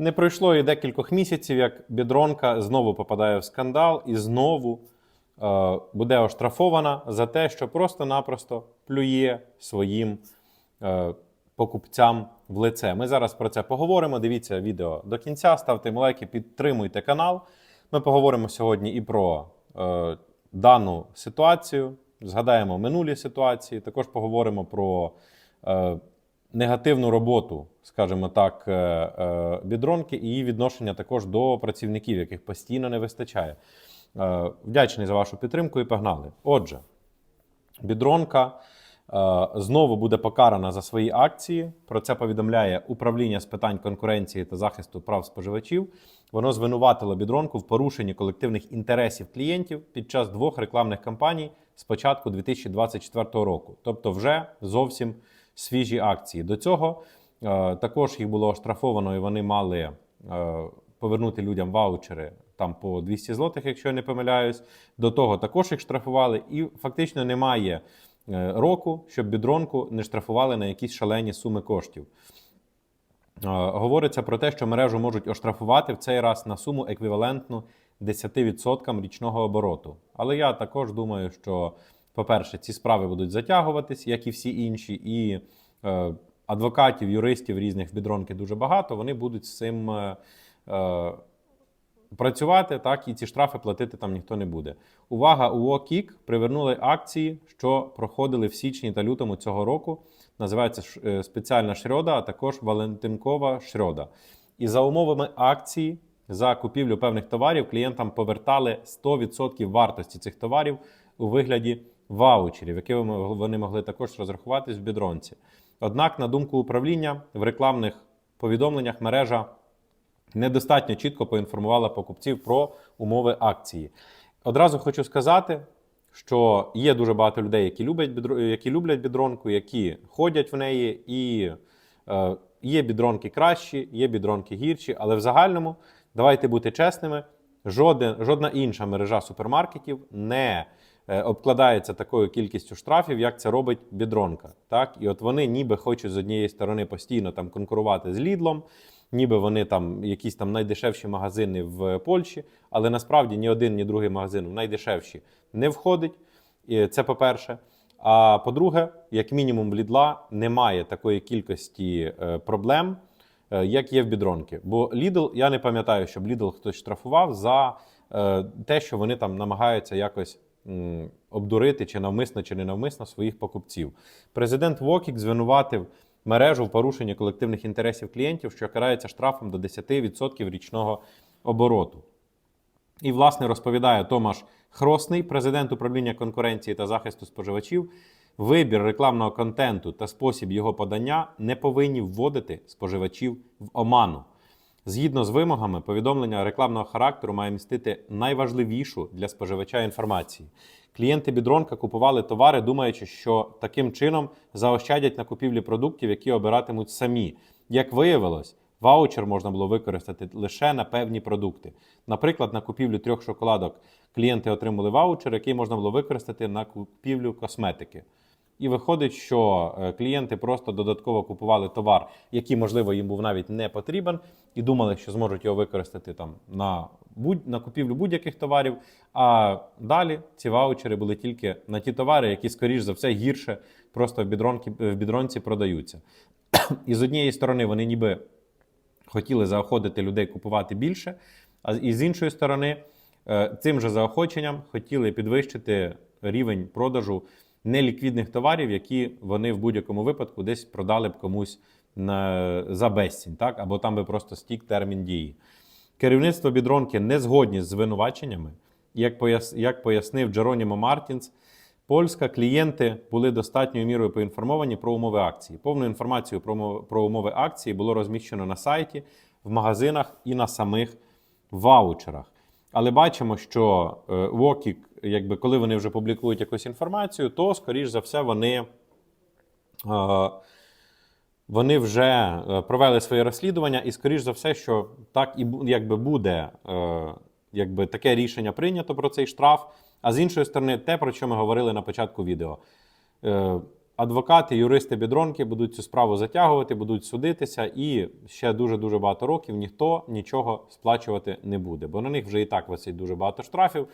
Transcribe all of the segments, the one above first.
Не пройшло і декількох місяців, як бідронка знову попадає в скандал і знову е, буде оштрафована за те, що просто-напросто плює своїм е, покупцям в лице. Ми зараз про це поговоримо. Дивіться відео до кінця, ставте лайки, підтримуйте канал. Ми поговоримо сьогодні і про е, дану ситуацію, згадаємо минулі ситуації. Також поговоримо про е, негативну роботу, скажімо так, е, е, бідронки і її відношення також до працівників, яких постійно не вистачає. Е, Вдячний за вашу підтримку і погнали. Отже, бідронка е, знову буде покарана за свої акції. Про це повідомляє управління з питань конкуренції та захисту прав споживачів. Воно звинуватило бідронку в порушенні колективних інтересів клієнтів під час двох рекламних кампаній з початку 2024 року, тобто вже зовсім свіжі акції. До цього е, також їх було оштрафовано, і вони мали е, повернути людям ваучери там по 200 злотих, якщо я не помиляюсь. До того також їх штрафували, і фактично немає е, року, щоб бідронку не штрафували на якісь шалені суми коштів. Е, Говориться про те, що мережу можуть оштрафувати в цей раз на суму еквівалентну 10% річного обороту. Але я також думаю, що, по-перше, ці справи будуть затягуватись, як і всі інші, і е, адвокатів, юристів різних в бідронки дуже багато. Вони будуть з цим е, е, працювати, так і ці штрафи платити там ніхто не буде. Увага, у ОКІК привернули акції, що проходили в січні та лютому цього року. Називається е, спеціальна шрьода, а також Валентинкова шрьода. І за умовами акції за купівлю певних товарів клієнтам повертали 100% вартості цих товарів у вигляді ваучерів, які вони могли також розрахуватись в бідронці. Однак, на думку управління, в рекламних повідомленнях мережа недостатньо чітко поінформувала покупців про умови акції. Одразу хочу сказати, що є дуже багато людей, які люблять які люблять бідронку, які ходять в неї, і е, є бідронки кращі, є бідронки гірші, але в загальному давайте бути чесними. Жоден, жодна інша мережа супермаркетів не обкладається такою кількістю штрафів, як це робить бідронка. Так? І от вони ніби хочуть з однієї сторони постійно там конкурувати з Лідлом, ніби вони там якісь там найдешевші магазини в Польщі, але насправді ні один, ні другий магазин в найдешевші не входить. Це по-перше. А по-друге, як мінімум в Лідла немає такої кількості е, проблем, е, як є в бідронки. Бо Lidl, я не пам'ятаю, щоб Lidl хтось штрафував за е, те, що вони там намагаються якось обдурити чи навмисно, чи не навмисно своїх покупців. Президент Вокік звинуватив мережу в порушенні колективних інтересів клієнтів, що карається штрафом до 10% річного обороту. І, власне, розповідає Томаш Хросний, президент управління конкуренції та захисту споживачів. Вибір рекламного контенту та спосіб його подання не повинні вводити споживачів в оману. Згідно з вимогами, повідомлення рекламного характеру має містити найважливішу для споживача інформацію. Клієнти бідронка купували товари, думаючи, що таким чином заощадять на купівлі продуктів, які обиратимуть самі. Як виявилось, ваучер можна було використати лише на певні продукти. Наприклад, на купівлю трьох шоколадок клієнти отримали ваучер, який можна було використати на купівлю косметики. І виходить, що е, клієнти просто додатково купували товар, який, можливо, їм був навіть не потрібен, і думали, що зможуть його використати там на, будь, на купівлю будь-яких товарів. А далі ці ваучери були тільки на ті товари, які, скоріш за все, гірше просто в, бідронки, в бідронці продаються. І з однієї сторони, вони ніби хотіли заохотити людей купувати більше, а і з іншої сторони, е, цим же заохоченням хотіли підвищити рівень продажу неліквідних товарів, які вони в будь-якому випадку десь продали б комусь на, за безцінь, так? або там би просто стік термін дії. Керівництво бідронки не згодні з звинуваченнями. Як, пояс, як пояснив Джеронімо Мартінс, польська клієнти були достатньою мірою поінформовані про умови акції. Повну інформацію про, про умови акції було розміщено на сайті, в магазинах і на самих ваучерах. Але бачимо, що е, Wokik, якби коли вони вже публікують якусь інформацію, то, скоріш за все, вони, вони вже е, провели своє розслідування, і, скоріш за все, що так і якби буде е, якби таке рішення прийнято про цей штраф. А з іншої сторони, те, про що ми говорили на початку відео. Е, адвокати, юристи бідронки будуть цю справу затягувати, будуть судитися, і ще дуже дуже багато років ніхто нічого сплачувати не буде, бо на них вже і так висить дуже багато штрафів.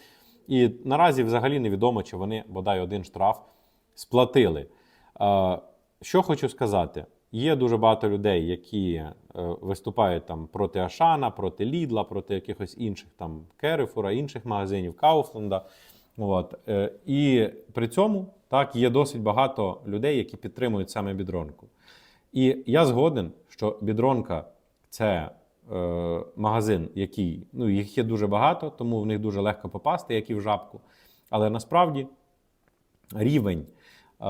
І наразі взагалі невідомо, чи вони бодай один штраф сплатили. Е, Що хочу сказати, є дуже багато людей, які е, виступають там проти Ашана, проти Лідла, проти якихось інших там Керефура, інших магазинів, Кауфланда. От. е, І при цьому так є досить багато людей, які підтримують саме бідронку. І я згоден, що бідронка це магазин, який ну, їх є дуже багато, тому в них дуже легко попасти, як і в жабку. Але насправді рівень е,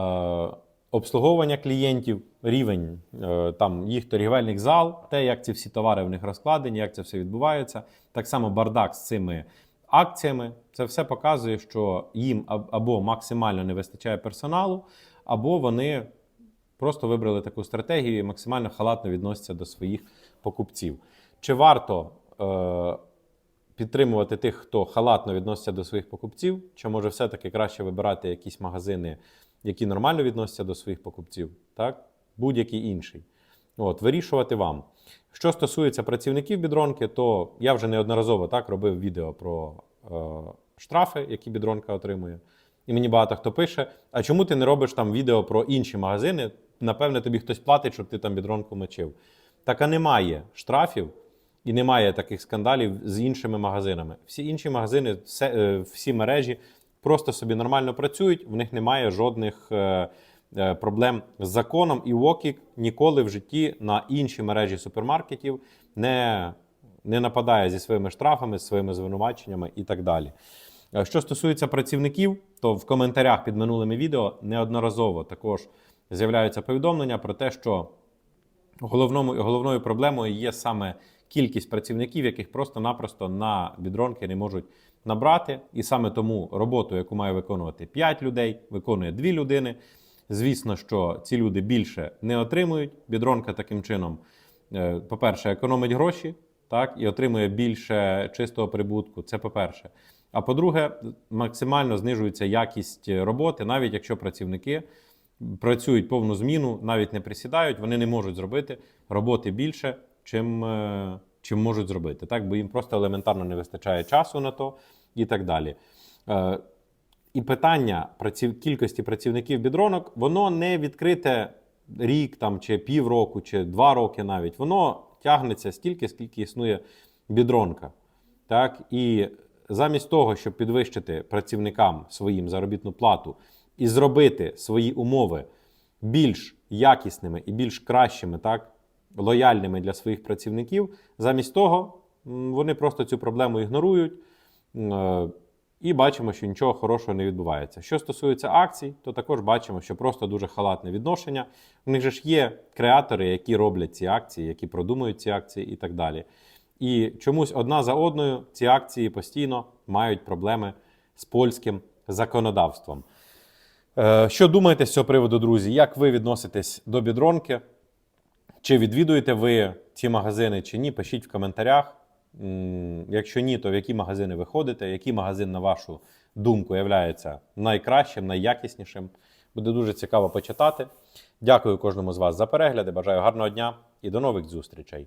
обслуговування клієнтів, рівень е, там їх торгівельних зал, те, як ці всі товари в них розкладені, як це все відбувається. Так само бардак з цими акціями. Це все показує, що їм або максимально не вистачає персоналу, або вони просто вибрали таку стратегію і максимально халатно відносяться до своїх покупців. Чи варто е, підтримувати тих, хто халатно відноситься до своїх покупців, чи може все-таки краще вибирати якісь магазини, які нормально відносяться до своїх покупців, так? будь-який інший. От, вирішувати вам. Що стосується працівників бідронки, то я вже неодноразово так робив відео про е, штрафи, які бідронка отримує. І мені багато хто пише: а чому ти не робиш там відео про інші магазини? Напевне, тобі хтось платить, щоб ти там бідронку мочив. Так а немає штрафів і немає таких скандалів з іншими магазинами. Всі інші магазини, е, всі мережі просто собі нормально працюють, в них немає жодних е, е, проблем з законом. І Вокік ніколи в житті на інші мережі супермаркетів не, не нападає зі своїми штрафами, зі своїми звинуваченнями і так далі. Що стосується працівників, то в коментарях під минулими відео неодноразово також з'являються повідомлення про те, що головному, головною проблемою є саме кількість працівників, яких просто-напросто на бідронки не можуть набрати. І саме тому роботу, яку має виконувати 5 людей, виконує 2 людини. Звісно, що ці люди більше не отримують. Бідронка таким чином, е, по-перше, економить гроші, так, і отримує більше чистого прибутку. Це по-перше. А по-друге, максимально знижується якість роботи, навіть якщо працівники працюють повну зміну, навіть не присідають, вони не можуть зробити роботи більше, чим, е, чим можуть зробити. Так, бо їм просто елементарно не вистачає часу на то і так далі. Е, І питання праців... кількості працівників бідронок, воно не відкрите рік там, чи півроку, чи два роки навіть. Воно тягнеться стільки, скільки існує бідронка. Так? І замість того, щоб підвищити працівникам своїм заробітну плату і зробити свої умови більш якісними і більш кращими, так, лояльними для своїх працівників, замість того вони просто цю проблему ігнорують. е, І бачимо, що нічого хорошого не відбувається. Що стосується акцій, то також бачимо, що просто дуже халатне відношення. У них же ж є креатори, які роблять ці акції, які продумують ці акції і так далі. І чомусь одна за одною ці акції постійно мають проблеми з польським законодавством. Е, Що думаєте з цього приводу, друзі? Як ви відноситесь до бідронки? Чи відвідуєте ви ці магазини чи ні? Пишіть в коментарях. Якщо ні, то в які магазини ви ходите? Який магазин, на вашу думку, є найкращим, найякіснішим? Буде дуже цікаво почитати. Дякую кожному з вас за перегляди. Бажаю гарного дня і до нових зустрічей.